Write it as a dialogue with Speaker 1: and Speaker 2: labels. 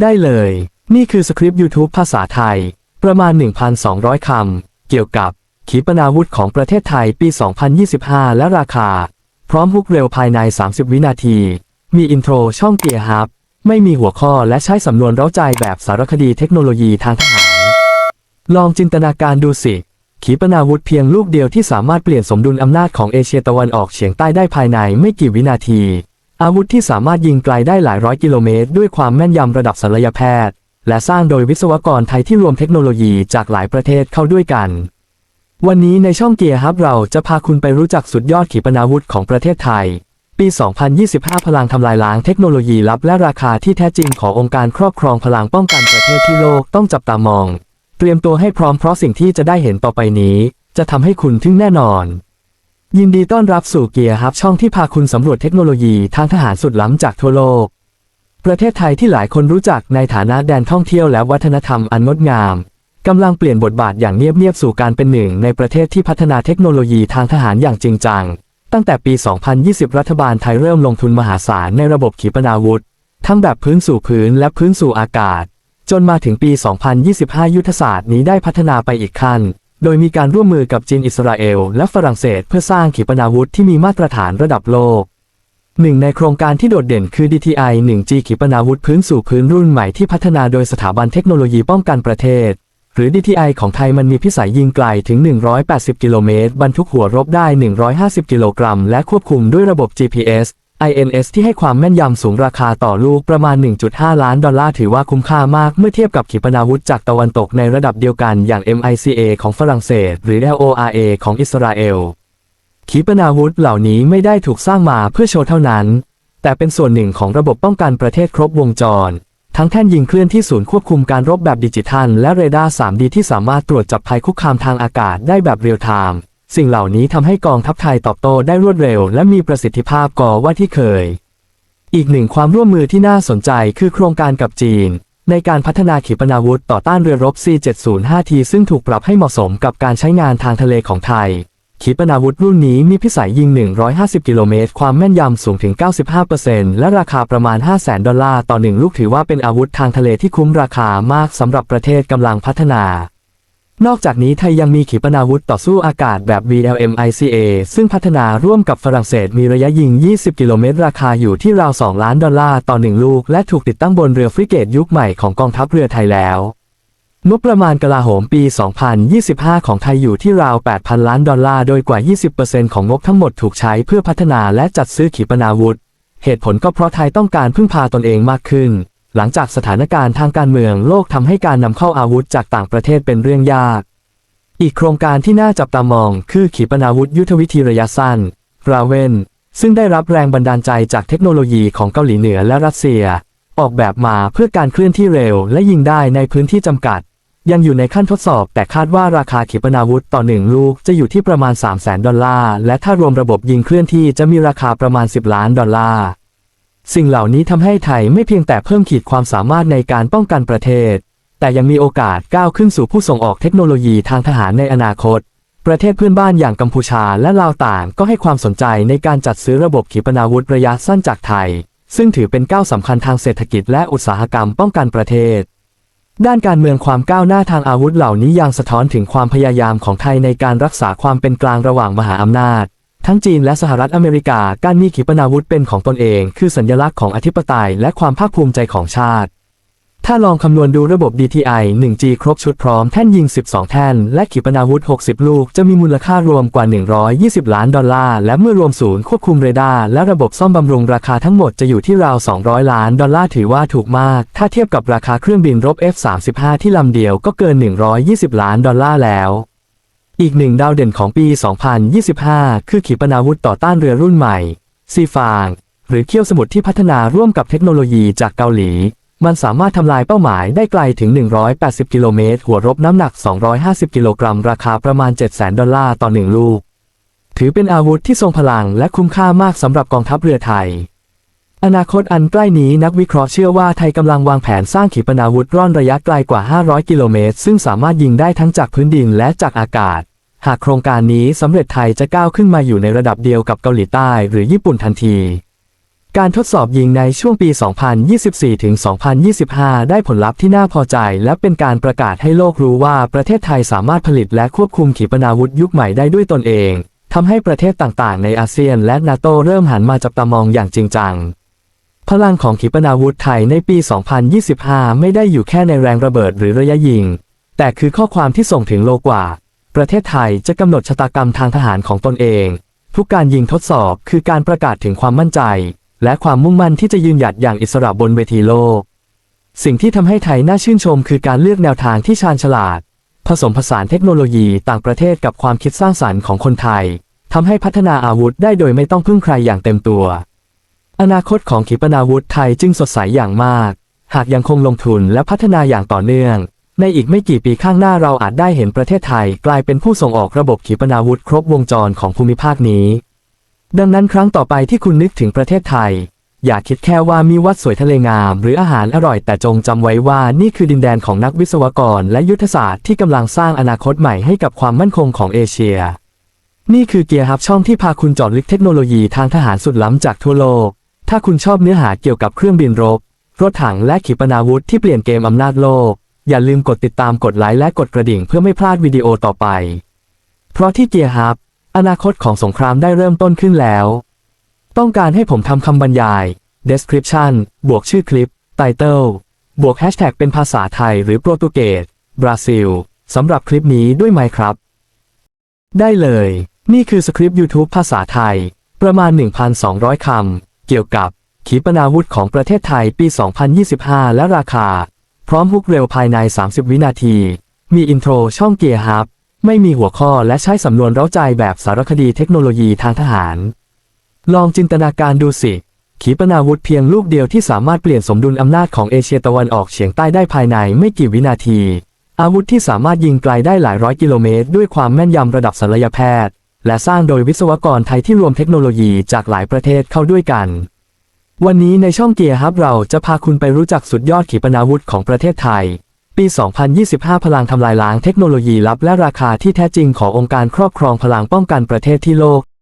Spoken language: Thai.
Speaker 1: ได้เลย นี่คือสคริปต์ YouTube ภาษาไทย ประมาณ 1,200 คำ เกี่ยวกับ ขีปนาวุธของประเทศไทยปี 2025 และราคา พร้อมฮุกเร็วภายใน 30 วินาที มีอินโทรช่องเกียร์ฮับ ไม่มีหัวข้อและใช้สำนวนเร้าใจแบบสารคดีเทคโนโลยีทางทหาร ลองจินตนาการดูสิ ขีปนาวุธเพียงลูกเดียวที่สามารถเปลี่ยนสมดุลอำนาจของเอเชียตะวันออกเฉียงใต้ได้ภายในไม่กี่วินาที อาวุธที่สามารถยิงไกลได้หลายร้อยกิโลเมตร ด้วยความแม่นยำระดับศัลยแพทย์ และสร้างโดยวิศวกรไทยที่รวมเทคโนโลยีจากหลายประเทศเข้าด้วยกัน วันนี้ในช่องเกียร์ฮับเราจะพาคุณไปรู้จักสุดยอดขีปนาวุธของประเทศไทย ปี 2025 พลังทำลายล้างเทคโนโลยีลับและราคาที่แท้จริงขององค์การครอบครองพลังป้องกันประเทศที่โลกต้องจับตามอง เตรียมตัวให้พร้อมเพราะสิ่งที่จะได้เห็นต่อไปนี้ จะทำให้คุณทึ่งแน่นอน ยินดีต้อนรับสู่เกียร์ฮับช่องที่พาคุณสำรวจเทคโนโลยีทางทหารสุดล้ำจากทั่วโลก ประเทศไทยที่หลายคนรู้จักในฐานะแดนท่องเที่ยวและวัฒนธรรมอันงดงามกำลังเปลี่ยนบทบาทอย่างเงียบๆสู่การเป็นหนึ่งในประเทศที่พัฒนาเทคโนโลยีทางทหารอย่างจริงจัง ตั้งแต่ปี 2020 รัฐบาลไทยเริ่มลงทุนมหาศาลในระบบขีปนาวุธ ทั้งแบบพื้นสู่พื้นและพื้นสู่อากาศ จนมาถึงปี 2025 ยุทธศาสตร์นี้ได้พัฒนาไปอีกขั้น โดยมีการร่วมมือกับจีนอิสราเอล และฝรั่งเศส เพื่อสร้างขีปนาวุธที่มีมาตรฐานระดับโลกหนึ่งในโครงการที่โดดเด่นคือ DTI 1G ขีปนาวุธพื้นสู่พื้นรุ่นใหม่ที่พัฒนาโดยสถาบันเทคโนโลยีป้องกันประเทศ หรือ DTI ของไทยมันมีพิสัยยิงไกลถึง 180 กิโลเมตร บรรทุกหัวรบได้ 150 กิโลกรัม และควบคุมด้วยระบบ GPS INS ที่ให้ความแม่นยำสูงราคาต่อลูกประมาณ 1.5 ล้านดอลลาร์ถือว่าคุ้มค่ามากเมื่อเทียบกับขีปนาวุธจากตะวันตกในระดับเดียวกันอย่าง MICA ของฝรั่งเศส หรือ LORA ของอิสราเอล ขีปนาวุธเหล่านี้ไม่ได้ถูกสร้างมาเพื่อโชว์เท่านั้น แต่เป็นส่วนหนึ่งของระบบป้องกันประเทศครบวงจร ทั้งแท่นยิงเคลื่อนที่ศูนย์ควบคุมการรบแบบดิจิทัล และเรดาร์ 3D ที่สามารถตรวจจับภัยคุกคามทางอากาศได้แบบเรียลไทม์สิ่งเหล่านี้ทำให้กองทัพไทยตอบโต้ได้รวดเร็ว และมีประสิทธิภาพกว่าที่เคย อีกหนึ่งความร่วมมือที่น่าสนใจคือโครงการกับจีน ในการพัฒนาขีปนาวุธต่อต้านเรือรบ C705T ซึ่งถูกปรับให้เหมาะสมกับการใช้งานทางทะเลของไทย ขีปนาวุธรุ่นนี้มีพิสัยยิง 150 กิโลเมตร ความแม่นยำสูงถึง 95%และราคาประมาณ 500,000 ดอลลาร์ต่อหนึ่งลูกถือว่าเป็นอาวุธทางทะเลที่คุ้มราคามากสำหรับประเทศกำลังพัฒนา นอกจากนี้ไทยยังมีขีปนาวุธต่อสู้อากาศแบบ VLMICA ซึ่งพัฒนาร่วมกับฝรั่งเศสมีระยะยิง 20 กิโลเมตร ราคาอยู่ที่ราว 2 ล้านดอลลาร์ต่อหนึ่งลูก และถูกติดตั้งบนเรือฟริเกตยุคใหม่ของกองทัพเรือไทยแล้ว งบประมาณกลาโหมปี 2025 ของไทยอยู่ที่ราว 8,000 ล้านดอลลาร์ โดยกว่า 20%ของงบทั้งหมดถูกใช้เพื่อพัฒนาและจัดซื้อขีปนาวุธ เหตุผลก็เพราะไทยต้องการพึ่งพาตนเองมากขึ้น หลังจากสถานการณ์ทางการเมืองโลกทำให้การนำเข้าอาวุธจากต่างประเทศเป็นเรื่องยาก อีกโครงการที่น่าจับตามอง คือขีปนาวุธยุทธวิธีระยะสั้น ราเวน ซึ่งได้รับแรงบันดาลใจจากเทคโนโลยีของเกาหลีเหนือและรัสเซีย ออกแบบมาเพื่อการเคลื่อนที่เร็วและยิงได้ในพื้นที่จำกัด ยังอยู่ในขั้นทดสอบแต่คาดว่าราคาขีปนาวุธต่อหนึ่งลูกจะอยู่ที่ประมาณ 3 0 0 0 0 0ดอลลาร์ และถ้ารวมระบบยิงเคลื่อนที่จะมีราคาประมาณ 10 ล้านดอลลาร์ สิ่งเหล่านี้ทำให้ไทยไม่เพียงแต่เพิ่มขีดความสามารถในการป้องกันประเทศ แต่ยังมีโอกาสก้าวขึ้นสู่ผู้ส่งออกเทคโนโลยีทางทหารในอนาคต ประเทศเพื่อนบ้านอย่างกัมพูชาและลาวต่างก็ให้ความสนใจในการจัดซื้อระบบขีปนาวุธระยะสั้นจากไทย ซึ่งถือเป็นก้าวสำคัญทางเศรษฐกิจและอุตสาหกรรมป้องกันประเทศ ด้านการเมืองความก้าวหน้าทางอาวุธเหล่านี้ยังสะท้อนถึงความพยายามของไทยในการรักษาความเป็นกลางระหว่างมหาอำนาจ ทั้งจีนและสหรัฐอเมริกา การมีขีปนาวุธเป็นของตนเอง คือสัญลักษณ์ของอธิปไตยและความภาคภูมิใจของชาติ ถ้าลองคำนวณดูระบบ DTI 1G ครบชุดพร้อมแท่นยิง 12 แท่น และขีปนาวุธ 60 ลูก จะมีมูลค่ารวมกว่า 120 ล้านดอลลาร์ และเมื่อรวมศูนย์ควบคุมเรดาร์และระบบซ่อมบำรุงราคาทั้งหมดจะอยู่ที่ราว 200 ล้านดอลลาร์ถือว่าถูกมาก ถ้าเทียบกับราคาเครื่องบินรบ F-35 ที่ลำเดียวก็เกิน 120 ล้านดอลลาร์แล้วอีกหนึ่งดาวเด่นของปี 2025 คือขีปนาวุธต่อต้านเรือรุ่นใหม่ซีฟาง หรือเขี้ยวสมุทรที่พัฒนาร่วมกับเทคโนโลยีจากเกาหลี มันสามารถทำลายเป้าหมายได้ไกลถึง 180 กิโลเมตร หัวรบน้ำหนัก 250 กิโลกรัม ราคาประมาณ 700,000 ดอลลาร์ต่อหนึ่งลูก ถือเป็นอาวุธที่ทรงพลังและคุ้มค่ามากสำหรับกองทัพเรือไทย อนาคตอันใกล้นี้นักวิเคราะห์เชื่อว่าไทยกำลังวางแผนสร้างขีปนาวุธร่อนระยะไกลกว่า 500 กิโลเมตร ซึ่งสามารถยิงได้ทั้งจากพื้นดินและจากอากาศ หากโครงการนี้สำเร็จไทยจะก้าวขึ้นมาอยู่ในระดับเดียวกับเกาหลีใต้ หรือญี่ปุ่นทันที การทดสอบยิงในช่วงปี 2024-2025 ได้ผลลัพธ์ที่น่าพอใจ และเป็นการประกาศให้โลกรู้ว่าประเทศไทยสามารถผลิตและควบคุมขีปนาวุธยุคใหม่ได้ด้วยตนเองทำให้ประเทศต่างๆ ในอาเซียนและนาโตเริ่มหันมาจับตามองอย่างจริงจัง พลังของขีปนาวุธไทยในปี 2025 ไม่ได้อยู่แค่ในแรงระเบิดหรือระยะยิง แต่คือข้อความที่ส่งถึงโลกว่า ประเทศไทยจะกำหนดชะตากรรมทางทหารของตนเอง ทุกการยิงทดสอบคือการประกาศถึงความมั่นใจ และความมุ่งมั่นที่จะยืนหยัดอย่างอิสระบนเวทีโลก สิ่งที่ทำให้ไทยน่าชื่นชมคือการเลือกแนวทางที่ชาญฉลาด ผสมผสานเทคโนโลยีต่างประเทศกับความคิดสร้างสรรค์ของคนไทยทำให้พัฒนาอาวุธได้โดยไม่ต้องพึ่งใครอย่างเต็มตัว อนาคตของขีปนาวุธไทยจึงสดใสอย่างมาก หากยังคงลงทุนและพัฒนาอย่างต่อเนื่อง ในอีกไม่กี่ปีข้างหน้าเราอาจได้เห็นประเทศไทย กลายเป็นผู้ส่งออกระบบขีปนาวุธครบวงจรของภูมิภาคนี้ ดังนั้นครั้งต่อไปที่คุณนึกถึงประเทศไทย อย่าคิดแค่ว่ามีวัดสวยทะเลงาม หรืออาหารอร่อยแต่จงจำไว้ว่านี่คือดินแดนของนักวิศวกร และยุทธศาสตร์ที่กำลังสร้างอนาคตใหม่ให้กับความมั่นคงของเอเชีย นี่คือเกียร์ฮับช่องที่พาคุณจอดลึกเทคโนโลยีทางทหารสุดล้ำจากทั่วโลก ถ้าคุณชอบเนื้อหาเกี่ยวกับเครื่องบินรบ รถถังและขีปนาวุธที่เปลี่ยนเกมอำนาจโลก อย่าลืมกดติดตามกดไลค์และกดกระดิ่งเพื่อไม่พลาดวิดีโอต่อไป เพราะที่เกียร์ฮับ อนาคตของสงครามได้เริ่มต้นขึ้นแล้ว ต้องการให้ผมทำคำบรรยาย description บวกชื่อคลิป title บวกแฮชแท็กเป็นภาษาไทยหรือโปรตุเกส บราซิล สำหรับคลิปนี้ด้วยไหมครับ ได้เลย นี่คือสคริปต์ YouTube ภาษาไทย ประมาณ 1,200 คำ เกี่ยวกับ ขีปนาวุธของประเทศไทยปี 2025 และราคา พร้อมฮุกเร็วภายใน 30 วินาที มีอินโทรช่องเกียร์ฮับ ไม่มีหัวข้อและใช้สำนวนเร้าใจแบบสารคดีเทคโนโลยีทางทหาร ลองจินตนาการดูสิ ขีปนาวุธเพียงลูกเดียวที่สามารถเปลี่ยนสมดุลอำนาจของเอเชียตะวันออกเฉียงใต้ได้ภายในไม่กี่วินาที อาวุธที่สามารถยิงไกลได้หลายร้อยกิโลเมตร ด้วยความแม่นยำระดับศัลยแพทย์ และสร้างโดยวิศวกรไทยที่รวมเทคโนโลยีจากหลายประเทศเข้าด้วยกัน วันนี้ในช่องเกียร์ฮับเราจะพาคุณไปรู้จักสุดยอดขีปนาวุธของประเทศไทย ปี 2025 พลังทำลายล้างเทคโนโลยีลับและราคาที่แท้จริงขององค์การครอบครองพลังป้องกันประเทศที่โลก